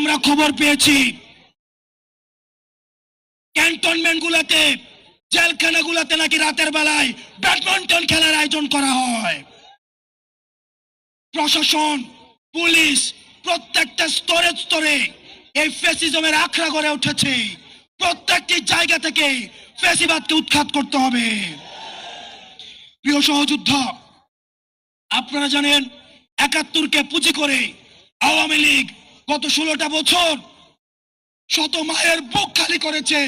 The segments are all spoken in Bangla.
আমরা খবর পেয়েছি। ক্যান্টনমেন্ট গুলাতে, জেলখানা গুলাতে নাকি রাতের বেলায় ব্যাডমিন্টন খেলার আয়োজন করা হয়। প্রশাসন, পুলিশ প্রত্যেকটা স্তরে স্তরে এই ফেসিজমের আখড়া গড়ে উঠেছে। প্রত্যেকটি জায়গা থেকে ফেসিবাদকে উৎখাত করতে হবে। প্রিয় সহযোদ্ধা, আপনারা জানেন, একাত্তরকে পুঁজি করে আওয়ামী লীগ গত ষোলোটা বছর শত মায়ের বুক খালি করেছে,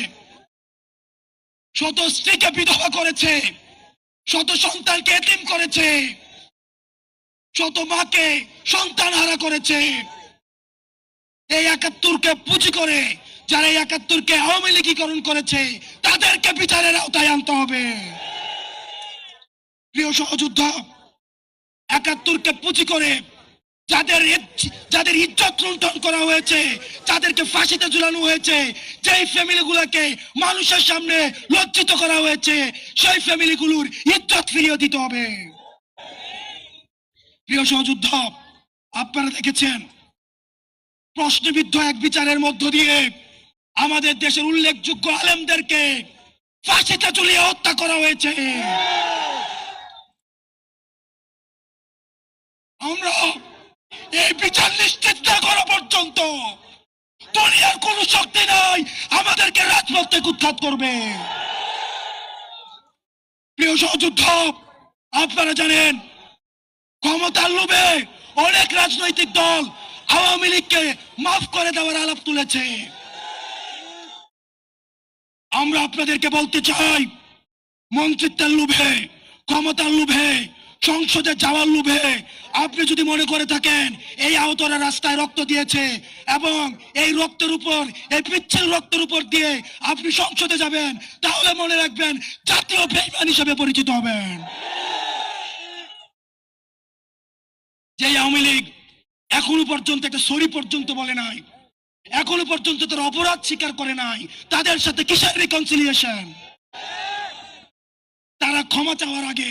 শত স্ত্রীকে বিধবা করেছে, শত সন্তানকে এতিম করেছে, শত মাকে সন্তান হারা করেছে। এই একাত্তরকে পুঁজি করে, যারা এই একাত্তরকে আওয়ামী লীগীকরণ করেছে, তাদেরকে বিচারের আওতায় আনতে হবে। প্রিয় সহযোদ্ধা, একাত্তরকে পুঁজি করে যাদের যাদের ইজ্জত লুণ্ঠন করা হয়েছে যাদেরকে ফাঁসিতে ঝুলানো হয়েছে, যেই ফ্যামিলিগুলোকে মানুষের সামনে লজ্জিত করা হয়েছে, সেই ফ্যামিলিগুলোর ইজ্জত ফিরিয়ে দিতে হবে। প্রিয় সহযোদ্ধা, আপনারা দেখেছেন, প্রশ্নবিদ্ধ এক বিচারের মধ্য দিয়ে আমাদের দেশের উল্লেখযোগ্য আলেমদেরকে ফাঁসিতে ঝুলিয়ে হত্যা করা হয়েছে আমরা এই বিচার নিশ্চিত না করা পর্যন্ত দুনিয়ার কোন শক্তি নাই। আমাদেরকে রাজপথ থেকে উৎখাত করবে। প্রিয় সহযুদ্ধ, আপনারা জানেন, ক্ষমতার লোভে অনেক রাজনৈতিক দল আওয়ামী লীগকে মাফ করে দেওয়ার আলাপ তুলেছে। আমরা আপনাদেরকে বলতে চাই, মন্ত্রিত্বের লোভে, ক্ষমতার লোভে সংসদে যাওয়ার লোভে আপনি যদি মনে করে থাকেন, এই আহতরা রাস্তায় রক্ত দিয়েছে এবং এই রক্তের উপর, এই পিচ্ছিল রক্তের উপর দিয়ে আপনি সংসদে যাবেন, তাহলে মনে রাখবেন জাতীয় বেইমান হিসেবে পরিচিত হবেন। যে আওয়ামী লীগ এখনও পর্যন্ত একটা সরি পর্যন্ত বলে নাই, এখনও পর্যন্ত তারা অপরাধ স্বীকার করে নাই, তাদের সাথে কিসের রিকনসিলিয়েশন তারা ক্ষমা চাওয়ার আগে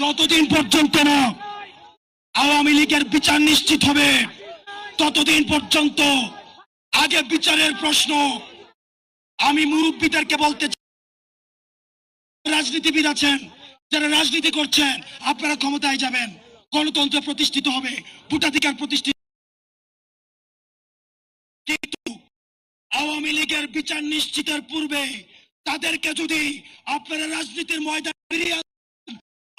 যতদিন পর্যন্ত না আওয়ামী লীগের বিচার নিশ্চিত হবে, ততদিন পর্যন্ত আগে বিচারের প্রশ্ন আমি মুরব্বীদেরকে বলতে রাজনীতিবিদ আছেন, যারা রাজনীতি করছেন, আপনারা ক্ষমতায় যাবেন। গণতন্ত্র প্রতিষ্ঠিত হবে, ভোটাধিকার প্রতিষ্ঠিত কিন্তু আওয়ামী লীগের বিচার নিশ্চিতের পূর্বে তাদেরকে যদি আপনারা রাজনীতির ময়দান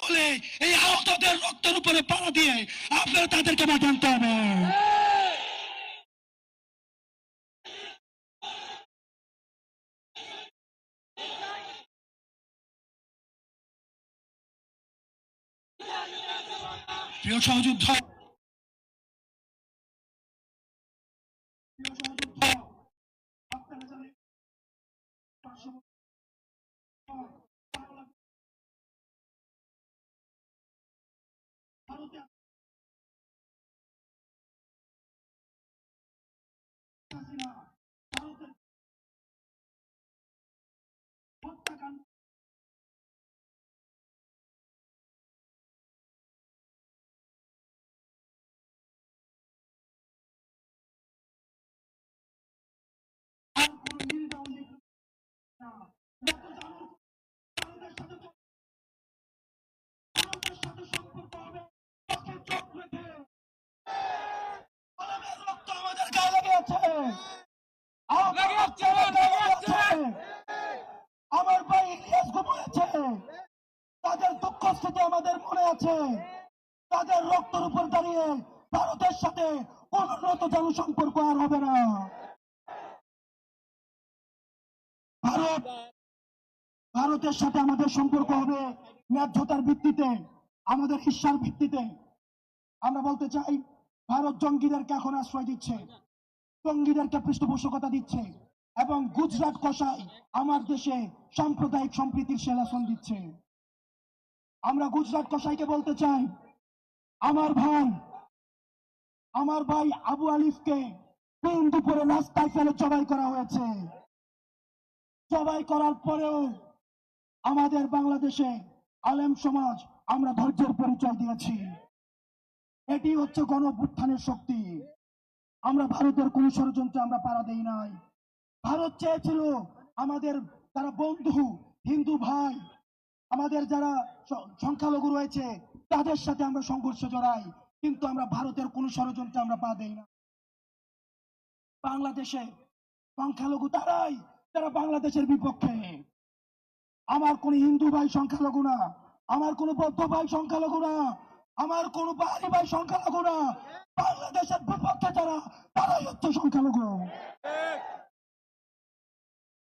হলে এই আহতদের রক্তের উপরে পাড়া দিয়ে আপনারা তাদেরকে বাঁচাতে হবে। প্রিয় সহযুদ্ধ パスが届くパスが。আছে আমার ভাই ইলিয়াস ঘুমিয়েছে তাদের দুঃখ স্মৃতি আমাদের মনে আছে তাদের রক্তের উপর দাঁড়িয়ে ভারতের সাথে কোন উন্নত জনসম্পর্ক আর হবে না ভারত ভারতের সাথে আমাদের সম্পর্ক হবে ন্যায্যতার ভিত্তিতে আমাদের হিসার ভিত্তিতে আমরা বলতে চাই, ভারত জঙ্গিদেরকে এখন আশ্রয় দিচ্ছে। জঙ্গিদেরকে পৃষ্ঠপোষকতা দিচ্ছে এবং গুজরাট কষাই আমার দেশে সাম্প্রদায়িক সম্প্রীতির সেলাসন দিচ্ছে। আমরা গুজরাট কষাইকে বলতে চাই, আমার ভাই আমার ভাই আবু আলিফকে দিন দুপুরে রাস্তায় ফেলে জবাই করা হয়েছে। জবাই করার পরেও আমাদের বাংলাদেশে আলেম সমাজ আমরা ধৈর্যের পরিচয় দিয়েছি। এটি হচ্ছে গণ শক্তি। আমরা ভারতের কোন ষড়যন্ত্রে আমরা পাড়া দেই নাই। ভারত চেয়েছিল আমাদের যারা বন্ধু, হিন্দু ভাই, আমাদের যারা সংখ্যালঘু রয়েছে, তাদের সাথে আমরা সংঘর্ষে জড়াই, কিন্তু আমরা ভারতের কোন ষড়যন্ত্রে আমরা পা দেই না। বাংলাদেশে সংখ্যালঘু তারাই যারা বাংলাদেশের বিপক্ষে। আমার কোন হিন্দু ভাই সংখ্যালঘু না, আমার কোন বৌদ্ধ ভাই সংখ্যালঘু না, আমার কোন বাহারি ভাই সংখ্যালঘু না। বাংলাদেশের বিপক্ষে যারা তারাই হচ্ছে সংখ্যালঘু।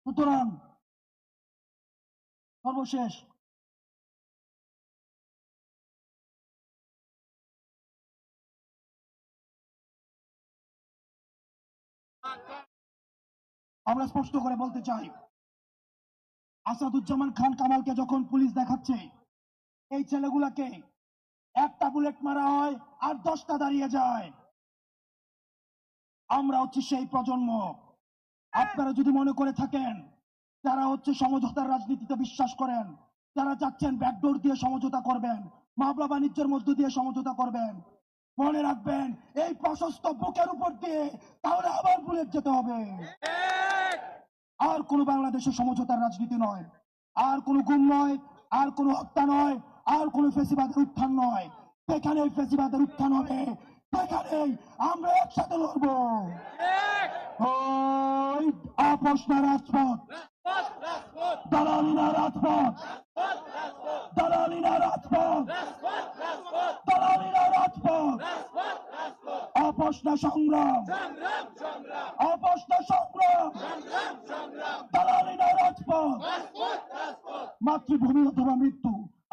সুতরাং সর্বশেষ আমরা স্পষ্ট করে বলতে চাই, আসাদুজ্জামান খান কামালকে যখন পুলিশ দেখাচ্ছে, এই ছেলেগুলাকে একটা বুলেট মারা হয় আর দশটা দাঁড়িয়ে যায়। আমরা হচ্ছে সেই প্রজন্ম। আপনারা যদি মনে করে থাকেন যারা হচ্ছে সমঝোতার রাজনীতিতে বিশ্বাস করেন যারা চাচ্ছেন ব্যাকডোর দিয়ে সমঝোতা করবেন, মামলা বাণিজ্যের মধ্য দিয়ে সমঝোতা করবেন। মনে রাখবেন, এই প্রশস্ত বুকের উপর দিয়ে তাহলে আবার বুলেট যেতে হবে। আর কোন বাংলাদেশের সমঝোতার রাজনীতি নয়, আর কোন গুম নয়, আর কোন হত্যা নয় আর কোন ফেসিবাদের উত্থান নয়। যেখানে ফেসিবাদের উত্থান হবে, সেখানেই আমরা একসাথে লড়বো। অপসনা রাজপথ। দালালিনা রাজপথ। দালালিনা রাজপথ। দালালিনা রাজপথ। অপসনা সংগ্রাম। অপসনা সংগ্রাম। দালালিনা রাজপথ। মাতৃভূমি অথবা মৃত্যু।